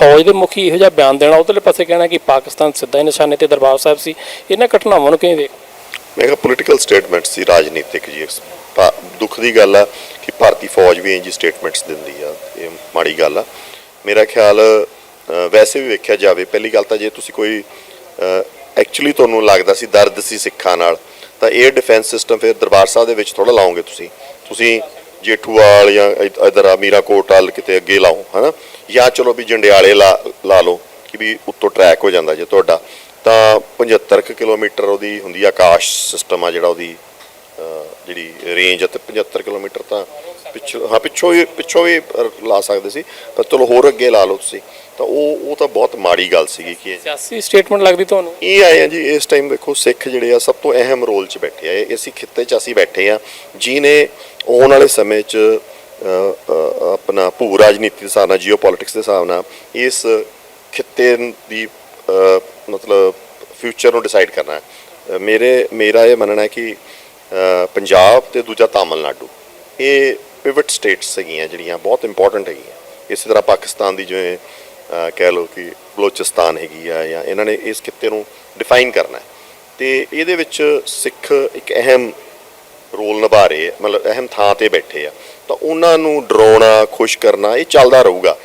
ਫੌਜ ਦੇ ਮੁਖੀ ਇਹੋ ਜਿਹਾ ਬਿਆਨ ਦੇਣਾ, ਉਧਰਲੇ ਪਾਸੇ ਕਹਿਣਾ ਕਿ ਪਾਕਿਸਤਾਨ ਸਿੱਧਾ ਹੀ ਨਿਸ਼ਾਨੇ ਤੇ ਦਰਬਾਰ ਸਾਹਿਬ ਸੀ। ਇਹਨਾਂ ਘਟਨਾਵਾਂ ਨੂੰ ਕਿਵੇਂ ਵੇਖ? ਮੈਂ ਕਿਹਾ ਪੋਲੀਟੀਕਲ ਸਟੇਟਮੈਂਟ ਸੀ, ਰਾਜਨੀਤਿਕ ਜੀ। ਦੁੱਖ ਦੀ ਗੱਲ ਆ ਕਿ ਭਾਰਤੀ ਫੌਜ ਵੀ ਇੰਜ ਸਟੇਟਮੈਂਟਸ ਦਿੰਦੀ ਆ, ਇਹ ਮਾੜੀ ਗੱਲ ਆ। ਮੇਰਾ ਖਿਆਲ ਵੈਸੇ ਵੀ ਵੇਖਿਆ ਜਾਵੇ, ਪਹਿਲੀ ਗੱਲ ਤਾਂ ਜੇ ਤੁਸੀਂ ਕੋਈ ਐਕਚੁਅਲੀ ਤੁਹਾਨੂੰ ਲੱਗਦਾ ਸੀ ਦਰਦ ਸੀ ਸਿੱਖਾਂ ਨਾਲ, ਤਾਂ ਇਹ ਡਿਫੈਂਸ ਸਿਸਟਮ ਫਿਰ ਦਰਬਾਰ ਸਾਹਿਬ ਦੇ ਵਿੱਚ ਥੋੜਾ ਲਾਓਗੇ ਤੁਸੀਂ। ਤੁਸੀਂ ਜੇਠੂਵਾਲ ਜਾਂ ਇ- ਇੱਧਰ ਆ, ਮੀਰਾਕੋਟ ਵੱਲ ਕਿਤੇ ਅੱਗੇ ਲਾਓ ਹਨਾ? ਜਾਂ ਚਲੋ ਵੀ ਜੰਡਿਆਲੇ ਲਾ ਲਾ ਲਓ ਕਿ ਵੀ ਉੱਤੋਂ ਟਰੈਕ ਹੋ ਜਾਂਦਾ ਜੇ ਤੁਹਾਡਾ। ਤਾਂ 75 ਕੁ ਕਿਲੋਮੀਟਰ ਉਹਦੀ ਹੁੰਦੀ ਆਕਾਸ਼ ਸਿਸਟਮ ਆ ਜਿਹੜਾ ਉਹਦੀ ਜਿਹੜੀ ਰੇਂਜ ਅਤੇ 75 ਕਿਲੋਮੀਟਰ ਤਾਂ ਪਿੱਛੋਂ ਹਾਂ ਪਿੱਛੋਂ ਵੀ ਪਿੱਛੋਂ ਵੀ ਲਾ ਸਕਦੇ ਸੀ ਪਰ ਚਲੋ ਹੋਰ ਅੱਗੇ ਲਾ ਲਓ ਤੁਸੀਂ। ਤਾਂ ਉਹ ਉਹ ਤਾਂ ਬਹੁਤ ਮਾੜੀ ਗੱਲ ਸੀਗੀ ਕਿ ਸਿਆਸੀ ਸਟੇਟਮੈਂਟ ਲੱਗਦੀ ਤੁਹਾਨੂੰ? ਇਹ ਆਏ ਆ ਜੀ ਇਸ ਟਾਈਮ ਵੇਖੋ ਸਿੱਖ ਜਿਹੜੇ ਆ ਸਭ ਤੋਂ ਅਹਿਮ ਰੋਲ 'ਚ ਬੈਠੇ ਆ। ਇਹ ਅਸੀਂ ਖਿੱਤੇ 'ਚ ਅਸੀਂ ਬੈਠੇ ਆ। ਜਿਹਨੇ ਆਉਣ ਵਾਲੇ ਸਮੇਂ 'ਚ ਆਪਣਾ ਭੂ ਰਾਜਨੀਤੀ ਦੇ ਹਿਸਾਬ ਨਾਲ ਜੀਓਪੋਲਿਟਿਕਸ ਦੇ ਹਿਸਾਬ ਨਾਲ ਇਸ ਖਿੱਤੇ ਦੀ ਮਤਲਬ ਫਿਊਚਰ ਨੂੰ ਡਿਸਾਈਡ ਕਰਨਾ ਹੈ। ਮੇਰੇ ਮੇਰਾ ਇਹ ਮੰਨਣਾ ਹੈ ਕਿ ਪੰਜਾਬ ਤੇ ਦੂਜਾ ਤਾਮਿਲਨਾਡੂ। ਇਹ ਪਿਵਟ ਸਟੇਟਸ ਹੈਗੀਆਂ ਜਿਹੜੀਆਂ ਬਹੁਤ ਇੰਪੋਰਟੈਂਟ ਹੈਗੀਆਂ। ਇਸੇ ਤਰ੍ਹਾਂ ਪਾਕਿਸਤਾਨ ਦੀ ਜਿਵੇਂ ਕਹਿ ਲਓ ਕਿ ਬਲੋਚਿਸਤਾਨ ਹੈਗੀ ਆ ਜਾਂ ਇਹਨਾਂ ਨੇ ਇਸ ਕਿੱਤੇ ਨੂੰ ਡਿਫਾਈਨ ਕਰਨਾ ਹੈ। ਤੇ ਇਹਦੇ ਵਿੱਚ ਸਿੱਖ ਇੱਕ ਅਹਿਮ ਰੋਲ ਨਿਭਾ ਰਹੇ ਮਤਲਬ ਅਹਿਮ ਥਾਂ ਤੇ ਬੈਠੇ ਆ। ਤਾਂ ਉਹਨਾਂ ਨੂੰ ਡਰਾਉਣਾ, ਖੁਸ਼ ਕਰਨਾ ਇਹ ਚੱਲਦਾ ਰਹੂਗਾ।